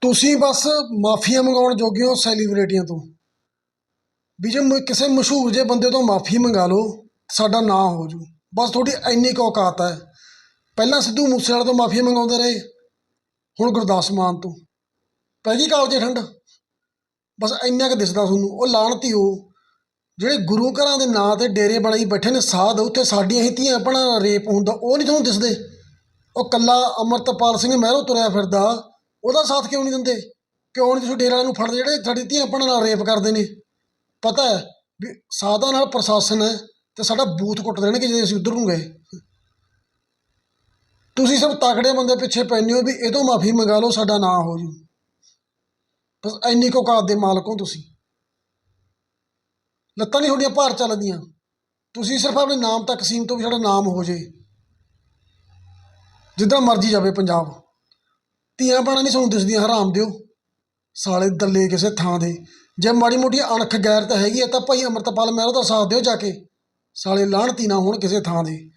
ਤੁਸੀਂ ਬਸ ਮਾਫੀਆਂ ਮੰਗਾਉਣ ਜੋਗੇ ਹੋ ਸੈਲੀਬ੍ਰਿਟੀਆਂ ਤੋਂ। ਵੀ ਜੇ ਮ- ਕਿਸੇ ਮਸ਼ਹੂਰ ਜੇ ਬੰਦੇ ਤੋਂ ਮਾਫੀ ਮੰਗਾ ਲਓ, ਸਾਡਾ ਨਾਂ ਹੋ ਜੂ। ਬਸ ਤੁਹਾਡੀ ਇੰਨੀ ਕੁ ਔਕਾਤ ਹੈ। ਪਹਿਲਾਂ ਸਿੱਧੂ ਮੂਸੇਵਾਲੇ ਤੋਂ ਮਾਫੀ ਮੰਗਾਉਂਦੇ ਰਹੇ, ਹੁਣ ਗੁਰਦਾਸ ਮਾਨ ਤੋਂ। ਪੈ ਗਈ ਕਾਲਜੇ ਠੰਡ। ਬਸ ਇੰਨਾ ਕੁ ਦਿਸਦਾ ਤੁਹਾਨੂੰ, ਉਹ ਲਾਣਤੀ ਹੋ। ਜਿਹੜੇ ਗੁਰੂ ਘਰਾਂ ਦੇ ਨਾਂ ਤੇ ਡੇਰੇ ਬਣਾਈ ਬੈਠੇ ਨੇ, ਸਾਧ, ਉੱਥੇ ਸਾਡੀਆਂ ਹੀ ਧੀਆਂ ਭੈਣਾਂ ਦਾ ਰੇਪ ਹੁੰਦਾ ਉਹ ਨਹੀਂ ਤੁਹਾਨੂੰ ਦਿਸਦੇ। ਉਹ ਕੱਲਾ ਅਮਰਤਪਾਲ ਸਿੰਘ ਮਹਿਰੋਂ ਤੁਰਿਆ ਫਿਰਦਾ। ਉਹਦਾ ਸਾਥ ਕਿਉਂ ਨਹੀਂ ਦਿੰਦੇ? ਕਿਉਂ ਨਹੀਂ ਤੁਸੀਂ ਡੇਰੇ ਵਾਲਿਆਂ ਨੂੰ ਫੜਦੇ? ਜਿਹੜੇ ਸਾਡੀ ਧੀਆਂ ਭੈਣਾਂ ਨਾਲ ਰੇਪ ਕਰਦੇ ਨੇ। ਪਤਾ ਹੈ ਵੀ ਸਾਧਾਂ ਨਾਲ ਪ੍ਰਸ਼ਾਸਨ ਹੈ ਤੇ ਸਾਡਾ ਬੂਥ ਕੁੱਟ ਦੇਣਗੇ ਜੇ ਅਸੀਂ ਉਧਰ ਨੂੰ ਗਏ। ਤੁਸੀਂ ਸਭ ਤਕੜੇ ਬੰਦੇ ਪਿੱਛੇ ਪੈਂਦੇ ਹੋ ਵੀ ਇਹ ਤੋਂ ਮਾਫੀ ਮੰਗਾ ਲਓ, ਸਾਡਾ ਨਾਂ ਹੋ ਜੂ। ਬਸ ਇੰਨੀ ਕੁ ਔਕਾਤ ਦੇ ਮਾਲਕ ਹੋ ਤੁਸੀਂ। ਲੱਤਾਂ ਨਹੀਂ ਤੁਹਾਡੀਆਂ ਭਾਰ ਚੱਲਦੀਆਂ। ਤੁਸੀਂ ਸਿਰਫ ਆਪਣੇ ਨਾਮ ਤੱਕ ਸੀਮ ਤੋਂ ਵੀ ਸਾਡਾ ਨਾਮ ਹੋ ਜੇ। ਜਿੱਦਾਂ ਮਰਜ਼ੀ ਜਾਵੇ ਪੰਜਾਬ। ਧੀਆਂ ਬਾਣਾ ਨਹੀਂ ਸਾਨੂੰ ਦਿਸਦੀਆਂ ਹਰਾਮ ਦਿਓ। ਸਾਲੇ ਦੱਲੇ ਕਿਸੇ ਥਾਂ ਦੇ। ਜੇ ਮਾੜੀ ਮੋਟੀ ਅਣਖ ਗੈਰਤ ਹੈਗੀ ਹੈ ਤਾਂ ਭਾਈ ਅਮਰਤਪਾਲ ਮਹਿਰੋ ਦਾ ਸਾਥ ਦਿਓ ਜਾ ਕੇ। ਸਾਲੇ ਲਾਹਣਤੀ ਨਾ ਹੋਣ ਕਿਸੇ ਥਾਂ ਦੇ।